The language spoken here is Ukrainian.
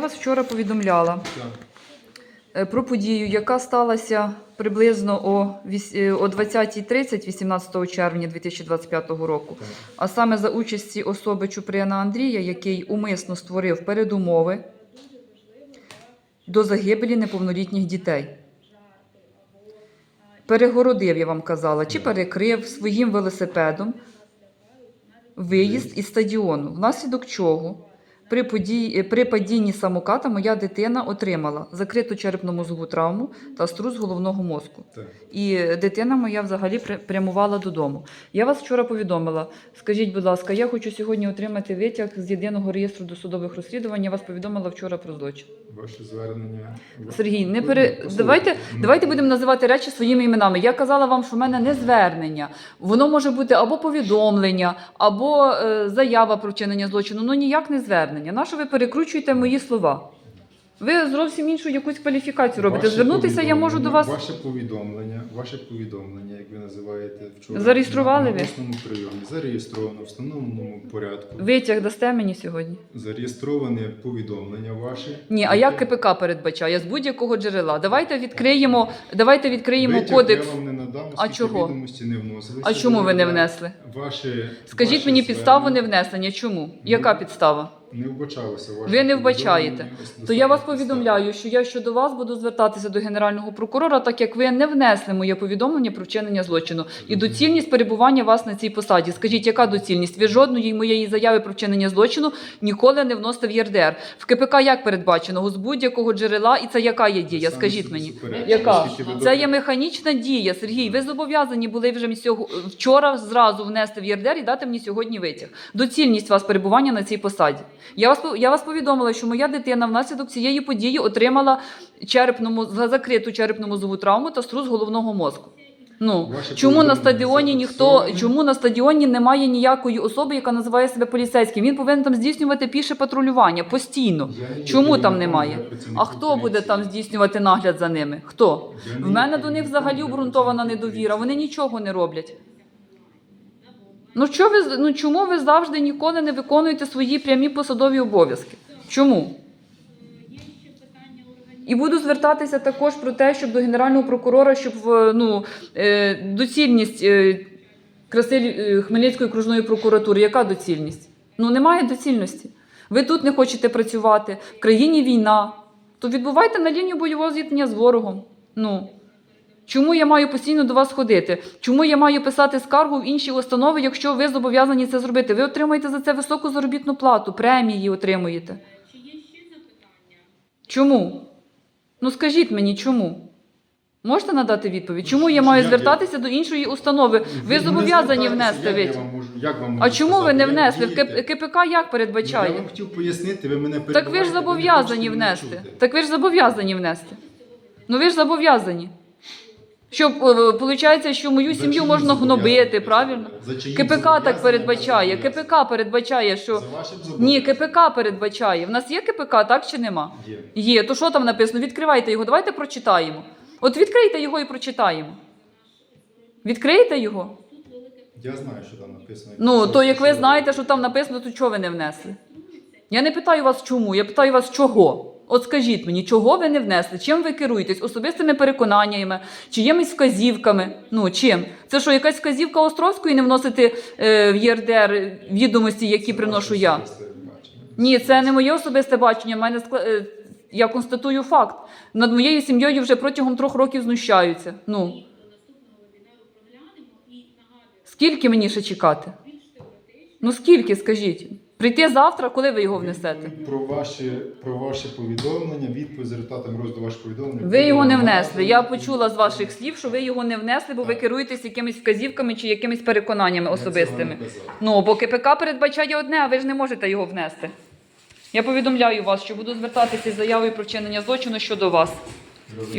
Я вас вчора повідомляла е, про подію, яка сталася приблизно о віс- е, о 20.30 18 червня 2025 року. А саме за участі особи Чуприяна Андрія, який умисно створив передумови до загибелі неповнолітніх дітей. Перегородив, я вам казала, чи перекрив своїм велосипедом виїзд. із стадіону, внаслідок чого при, події, при падінні самоката моя дитина отримала закриту черепно-мозгову травму та струс головного мозку. Так. І дитина моя взагалі прямувала додому. Я вас вчора повідомила. Скажіть, будь ласка, я хочу сьогодні отримати витяг з єдиного реєстру досудових розслідувань. Я вас повідомила вчора про злочин. Ваше звернення. Сергій, не пере... давайте, давайте будемо називати речі своїми іменами. Я казала вам, що в мене не звернення. Воно може бути або повідомлення, або е, заява про вчинення злочину. Ну ніяк не звернення. На що ви перекручуєте мої слова? Ви зовсім іншу якусь кваліфікацію робите. ваше Звернутися я можу до вас. Ваше повідомлення, ваше повідомлення, як ви називаєте вчора. Зареєстрували на, ви? На прийомі. Зареєстровано в встановленому порядку. Витяг дасте мені сьогодні? Зареєстроване повідомлення ваше. Ні, а як КПК передбачає з будь-якого джерела? Давайте відкриємо, давайте відкриємо Витяг кодекс. Я вам не надам, А оскільки чого? відомості не вносилися. А чому ви не внесли? Ваше, Скажіть ваше мені підставу звернення невнесення. Чому? Яка підстава? Не вбачалося ваше Ви не вбачаєте. То я вас повідомляю, що я щодо вас буду звертатися до генерального прокурора, так як ви не внесли моє повідомлення про вчинення злочину і доцільність перебування вас на цій посаді. Скажіть, яка доцільність? Ви жодної моєї заяви про вчинення злочину ніколи не вносите в ЄРДР. В КПК як передбачено? З будь-якого джерела, і це яка є дія? Скажіть мені. Яка? Це є механічна дія, Сергій. Ви зобов'язані були вже вчора зразу внести в ЄРДР і дати мені сьогодні витяг. Доцільність вас перебування на цій посаді. Я вас я вас повідомила, що моя дитина внаслідок цієї події отримала черепному за- закриту черепно-мозову травму та струс головного мозку. Ну Ваше чому на стадіоні ніхто чому на стадіоні немає ніякої особи, яка називає себе поліцейським? Він повинен там здійснювати піше патрулювання постійно. Я не Чому там немає? А хто буде там здійснювати нагляд за ними? Хто? Я В мене до них взагалі обґрунтована недовіра. Вони нічого не роблять. Ну, що ви, ну чому ви завжди ніколи не виконуєте свої прямі посадові обов'язки? Чому? І буду звертатися також про те, щоб до генерального прокурора, щоб ну, е, доцільність е, Красиль, е, Хмельницької окружної прокуратури. Яка доцільність? Ну немає доцільності. Ви тут не хочете працювати, в країні війна. То відбувайте на лінію бойового зіткнення з ворогом. Ну. Чому я маю постійно до вас ходити? Чому я маю писати скаргу в інші установи, якщо ви зобов'язані це зробити? Ви отримуєте за це високу заробітну плату, премії отримуєте. Чи є ще запитання? Чому? Ну скажіть мені, чому? Можете надати відповідь? Чому я маю звертатися до іншої установи? Ви зобов'язані внести як я витяг. вам можу- як вам А можу чому ви сказати? не Як внесли? В дієте? К- КПК як Я передбачає? вам хотів пояснити, ви мене Так ви перебиваєте, ж не зобов'язані хочете мене внести. чути. Так ви ж зобов'язані внести. Ну ви ж зобов'язані. Щоб виходить, що мою сім'ю можна гнобити, правильно? КПК так передбачає. КПК передбачає, що ні. КПК передбачає. В нас є КПК, так чи нема? Є. Є. То що там написано? Відкривайте його. Давайте прочитаємо. От відкрийте його і прочитаємо. Відкрийте його. Я знаю, що там написано. Ну, то як ви знаєте, що там написано, то чого ви не внесли? Я не питаю вас чому, я питаю вас чого. От скажіть мені, чого ви не внесли? Чим ви керуєтесь? Особистими переконаннями, чиїмись вказівками? Ну, чим? Це що, якась вказівка Островської не вносити е, в ЄРДР відомості, які приношу я? Ні, це не моє особисте бачення. Мене е, я констатую факт. Над моєю сім'єю вже протягом трьох років знущаються. Ну скільки мені ще чекати? Ну скільки, скажіть? Прийти завтра, коли ви його внесете? Про ваше, про ваше повідомлення, відповідь за результатом розгляду вашого повідомлення. Ви його не внесли. Я почула з ваших слів, що ви його не внесли, бо ви Так. керуєтесь якимись вказівками чи якимись переконаннями Я цього особистими. не казав. Ну, бо КПК передбачає одне, а ви ж не можете його внести. Я повідомляю вас, що буду звертатися з заявою про вчинення злочину щодо вас. І